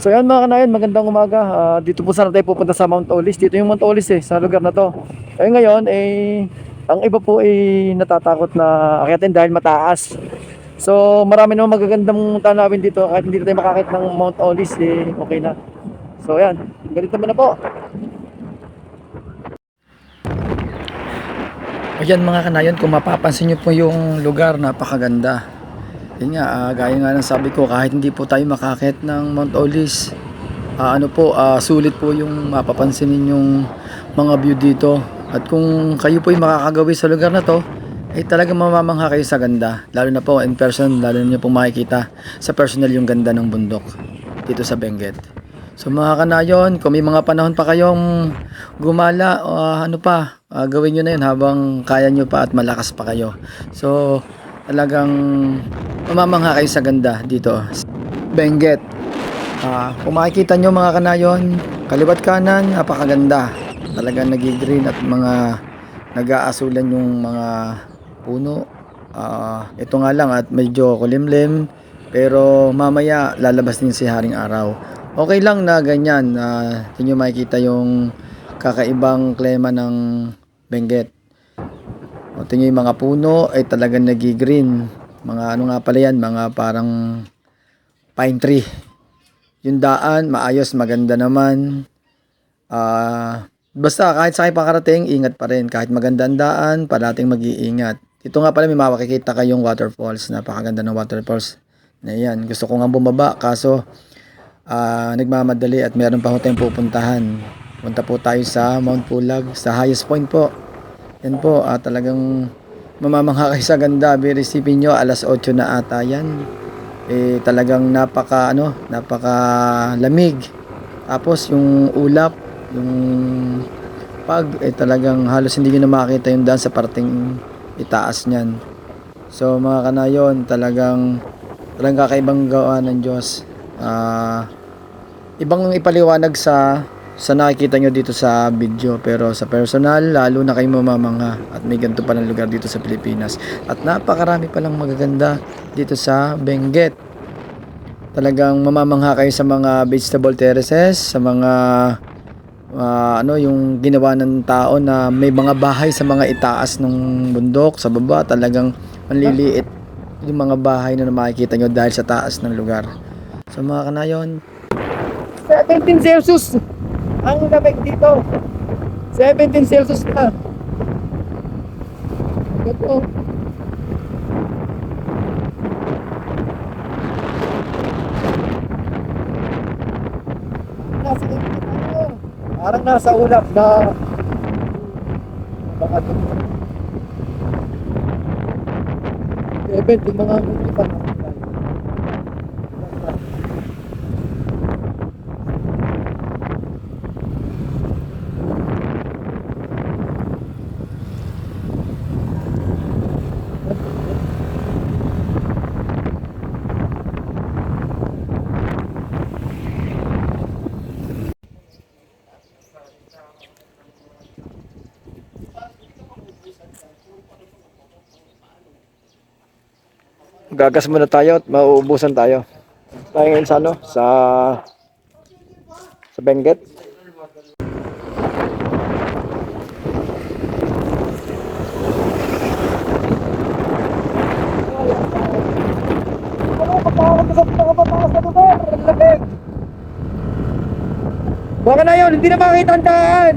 So yan mga kanayon, magandang umaga. Ah, dito po sana tayo pupunta sa Mount Olis. Dito yung Mount Olis eh, sa lugar na to. Eh ngayon, eh, ang iba po ay natatakot na akyatin dahil mataas. So marami naman magagandang tanawin dito. Kahit hindi tayo makakit ng Mount Olis, eh, okay na. So yan, ganito naman na po. Ayan mga kanayon, kung mapapansin nyo po yung lugar, napakaganda. Yun nga, ah, gaya nga ng sabi ko, kahit hindi po tayo makakit ng Mount Olis, ah, ano po, ah, sulit po yung mapapansin ninyong mga view dito. At kung kayo po ay makakagawi sa lugar na to, ay talagang mamamangha kayo sa ganda. Lalo na po in person, lalo na po makikita sa personal yung ganda ng bundok dito sa Benguet. So mga kanayon, kung may mga panahon pa kayong gumala, ah, ano pa, ah, gawin nyo na yun habang kaya nyo pa at malakas pa kayo. So talagang mamamangha kayo sa ganda dito. Benguet. Ah, kung makikita nyo mga kanayon, kaliwat kanan, napakaganda. Talagang nagigreen at mga nag-aasulan yung mga puno. Ah, ito nga lang at medyo kulimlim. Pero mamaya lalabas din si Haring Araw. Okay lang na ganyan. na inyo makikita yung kakaibang klema ng Benguet. O tingin yung mga puno ay talagang nagi-green. Mga ano nga pala yan, mga parang pine tree. Yung daan, maayos, maganda naman. Ah, basta kahit sa pakarating, ingat pa rin. Kahit maganda ang daan, parating mag-iingat. Ito nga pala may makikita kayong waterfalls. Napakaganda ng waterfalls. Na yan. Gusto ko nga bumaba kaso ah, nagmamadali at meron pa ho tayong pupuntahan. Punta po tayo sa Mount Pulag, sa highest point po. Yan po, ah, talagang mamamangha kayo sa ganda. Very isipin nyo, alas 8 na ata yan. Eh, talagang napaka, ano, napaka lamig. Tapos yung ulap, yung pag, eh talagang halos hindi nyo na makita yung daan sa parting itaas niyan. So mga kanayon, talagang talagang kakaibang gawa ng Diyos. Ah, ibang ipaliwanag sa sa nakikita nyo dito sa video pero sa personal lalo na kayo mamamangha. At may ganito palang lugar dito sa Pilipinas. At napakarami palang magaganda dito sa Benguet. Talagang mamamangha kayo sa mga vegetable terraces sa mga ah, ano yung ginawa ng tao na may mga bahay sa mga itaas ng bundok. Sa baba talagang manliliit yung mga bahay na makikita nyo dahil sa taas ng lugar. So mga kanayon. 17 Celsius ang lamig dito. 17 Celsius na. Ito. Nasa tayo. Parang nasa ulap na baka dito. 7 yung mga Gagas muna tayo at mauubusan tayo. Tayo ngayon sa ano? Sa sa Benguet. Baka na yun, hindi na makita ang daan.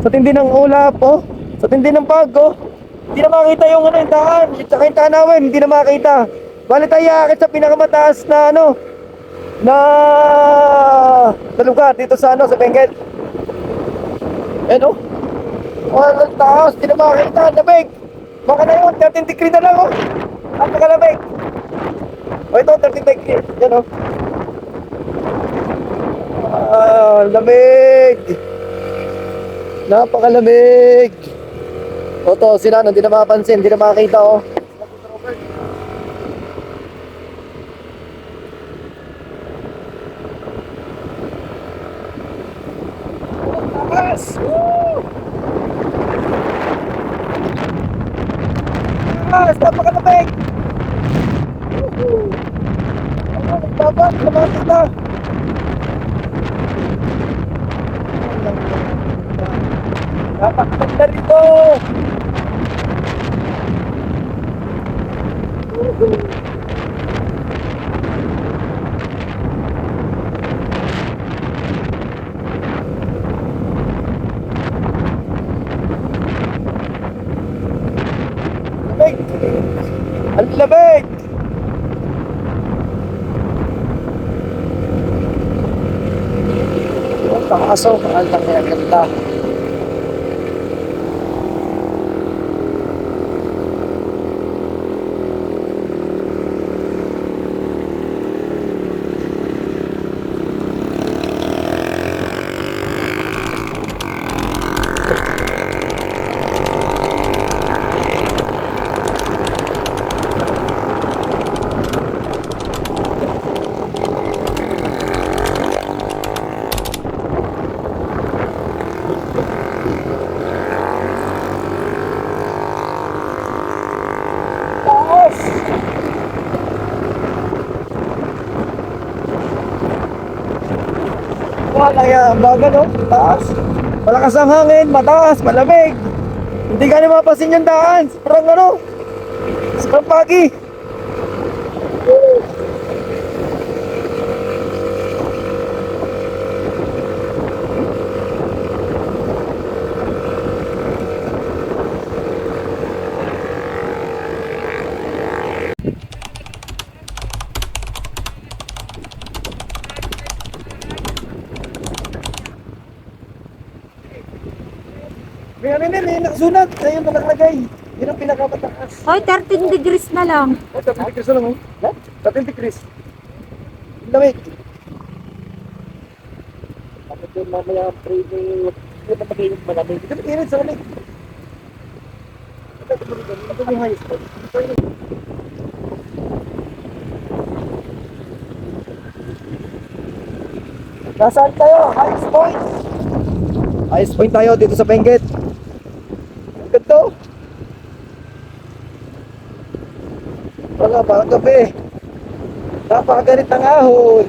Sa tindi ng ulap, oh. Sa tindi ng pag, oh. Hindi na makita yung ano, yung daan. Tsaka yung tanawin, hindi na makita. Bali tayo akit sa pinakamataas na ano, na, na lugar dito sa ano, sa Benguet. Ayan, oh. Oh, ang taas, hindi na makita. Lamig. Baka na yun, 13 degree na lang, oh. Napakalamig. Oh, ito, 13 degree. Yan, oh. Ah, lamig. Napakalamig. O to, sila hindi na mapapansin, hindi na makakita oh. Taas! Woo! Taas! Napakalamig! Woohoo! baba, na. Napakaganda rito. Lamig! Ang lamig! Ang pakaso, ang kaya baga no? Taas. Malakas ang hangin, mataas, malamig. Hindi ka na mapasin yung daan. Sobrang ano? Sobrang pagi. May ano nila, may nakasunat. Na nakalagay. Yun ang pinakamataas. Hoy, 13 degrees na lang. Oh, 30 degrees na lang, oh. Ha? 30 degrees. Lamig. Bakit yung mamaya ang training, yun ang mag-init malamig. Ito mag-init sa lamig. Ito yung high school. Ito yung- Nasaan tayo? Highest point. Highest point tayo dito sa Benguet. Ang ganda. oh. Wala pa, ang gabi. Napakaganit ng ahon.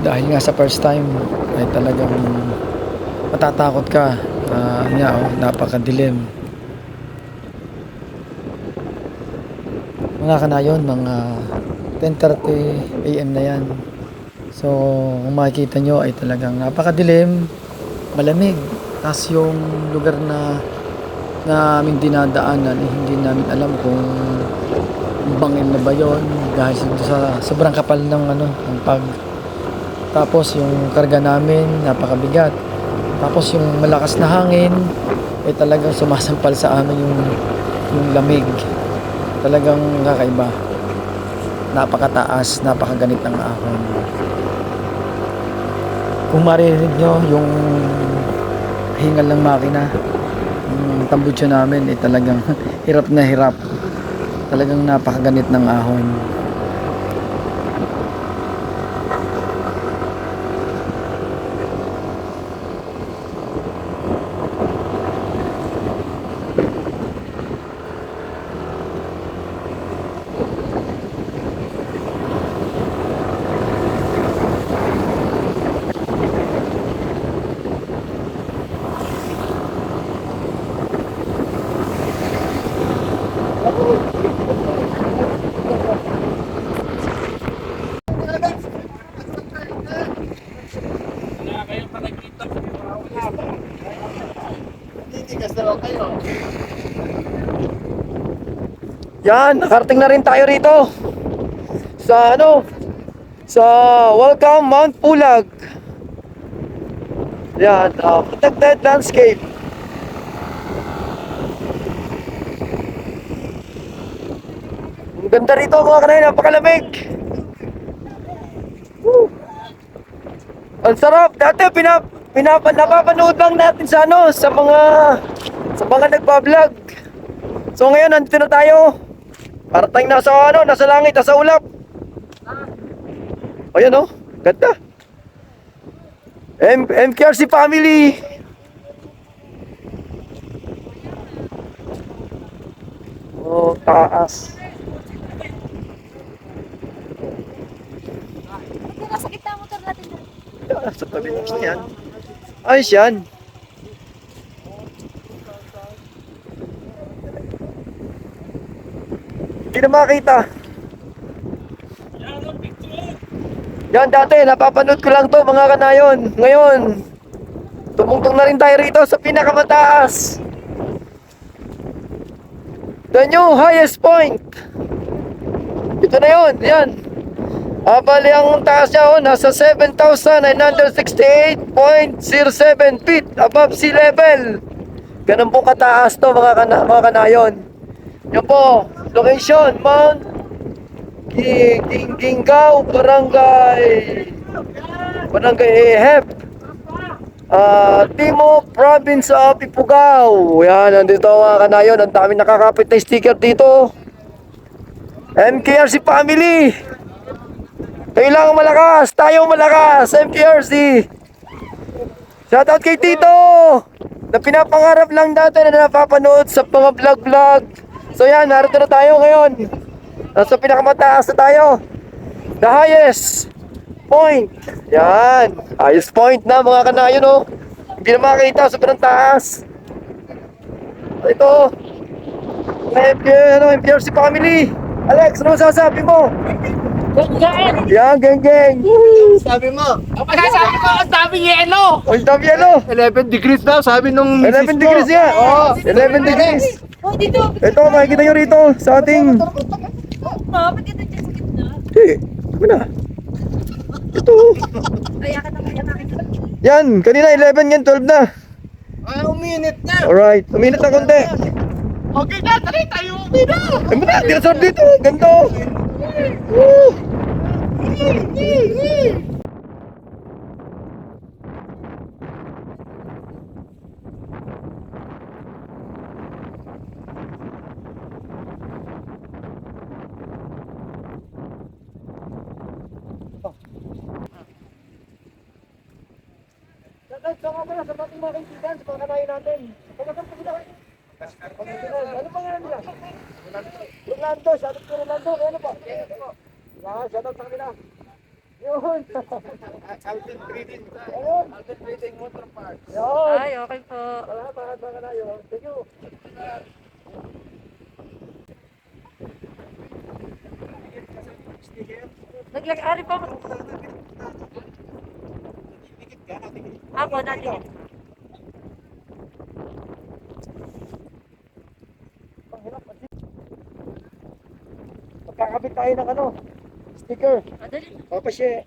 Dahil nga sa first time ay talagang matatakot ka. Uh, nga, oh, napakadilim. Mga ka na yun, mga 10.30 a.m. na yan. So, kung makikita nyo ay talagang napakadilim, malamig. Tapos yung lugar na na aming dinadaanan eh, hindi namin alam kung bangin na ba yon dahil sa sobrang kapal ng ano ng pag tapos yung karga namin napakabigat. Tapos yung malakas na hangin ay talagang sumasampal sa amin yung yung lamig. Talagang kakaiba. Napakataas napakaganit ng ahon. Kung maririnig nyo yung hingal ng makina yung tambutso namin ay talagang hirap na hirap. Talagang napakaganit ng ahon Yan, nakarating na rin tayo rito. Sa ano? Sa Welcome Mount Pulag. Yan, uh, protected landscape. Ang ganda rito mga kanay, napakalamig. Woo. Ang sarap. Dati pinap pinap napapanood lang natin sa ano, sa mga sa mga nagba-vlog. So ngayon nandito na tayo. Para tayong nasa ano, nasa langit, nasa ulap. Ayan oh, ganda. M MKRC family. Oh, taas. Nasa gitna motor natin. Sa tabi mo yan. Ayos yan. Hindi na makita. Yan dati, napapanood ko lang to mga kanayon. Ngayon, tumungtong na rin tayo rito sa pinakamataas. The new highest point. Ito na yun, yan. Ah, bali ang taas niya oh, nasa 7,968.07 feet above sea level. Ganun po kataas to mga, kana mga kanayon. Yan po, location, Mount Gi- Ging Ginggao, Barangay Barangay Ehep. Ah, Timo Province of Ifugao. Yan, nandito mga kanayon. Ang dami nakakapit na sticker dito. MKRC Family. Kailangan malakas, tayo malakas, MPRC. Shoutout kay Tito! Na pinapangarap lang dati na napapanood sa mga vlog-vlog. So yan, narito na tayo ngayon. Nasa pinakamataas na tayo. The highest point. Yan. Highest point na mga kanayon oh. Hindi na makakita sa pinang taas. Ito. MP, ano, MPRC family. Alex, ano masasabi mo? Yan, geng geng. Sabi mo. Ang masasabi ko, ang daming yelo. Ang dami ano? 11 degrees daw, sabi nung 11 degrees yan. Oo, 11 degrees. Oh, dito. Ito, makikita nyo rito sa ating... Ma, ba't ito dyan sa gitna? Eh, ano na? Ito. Yan, kanina 11 yan, 12 na. Ah, uminit na. Alright, uminit na konti. Okay na, tali tayo umina. Ay mo na, tinasar dito. Ganito. Woo! Saka pala sa ating mga kaibigan, sa mga kanayin natin. Pagkakang pagkakang Ano pangalan nila? Rolando, shoutout ko Rolando. Ano po? Ah, shoutout sa kanila. Yun. Alvin Breeding. Ayun. Alvin Breeding Motor Parts. Yun. Ay, okay po. Salamat mga kanayon. Thank you. Naglagari pa. Ako, dati. Magkakabit tayo ng ano, sticker. Madali. Papasye.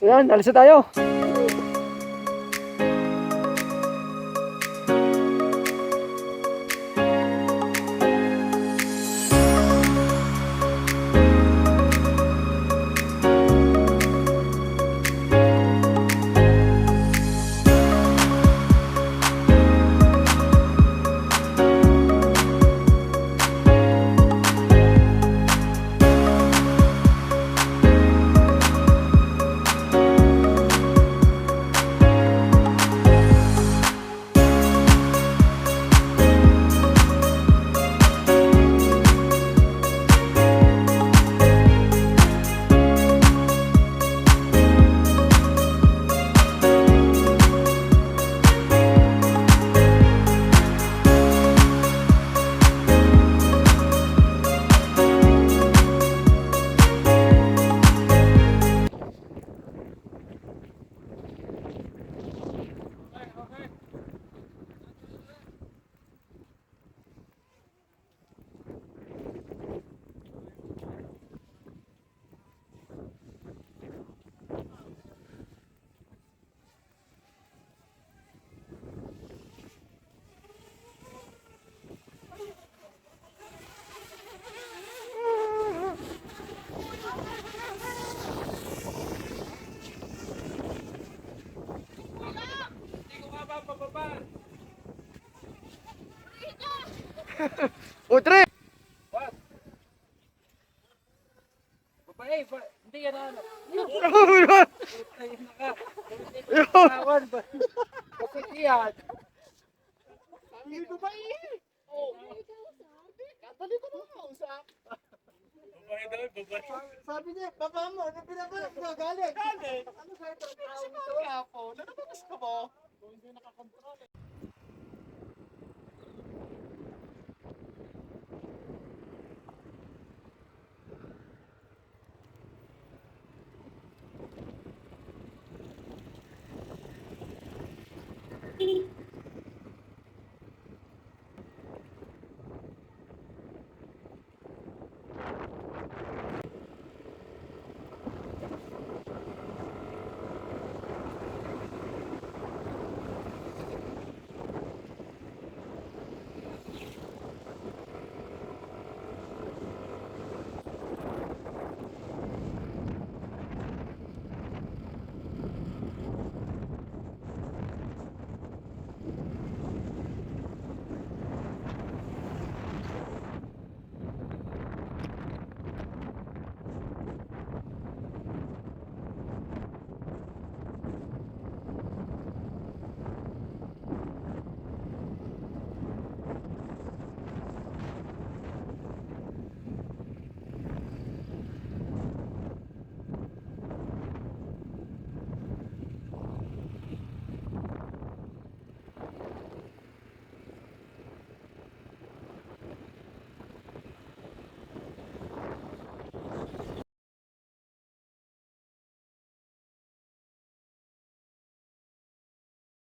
So yan, alis na tayo. O, Utre! What? Babae, ba hindi yan ano. Yun! Bakit yan? Hindi babae! Oh, Katali ko na kausap. Babae daw, babae. Sabi niya, baba mo, ano pinabalik mo? Galing! Galing! Ano sa'yo? Ano sa'yo? Ano sa'yo? Ano sa'yo? Ano sa'yo? Ano sa'yo?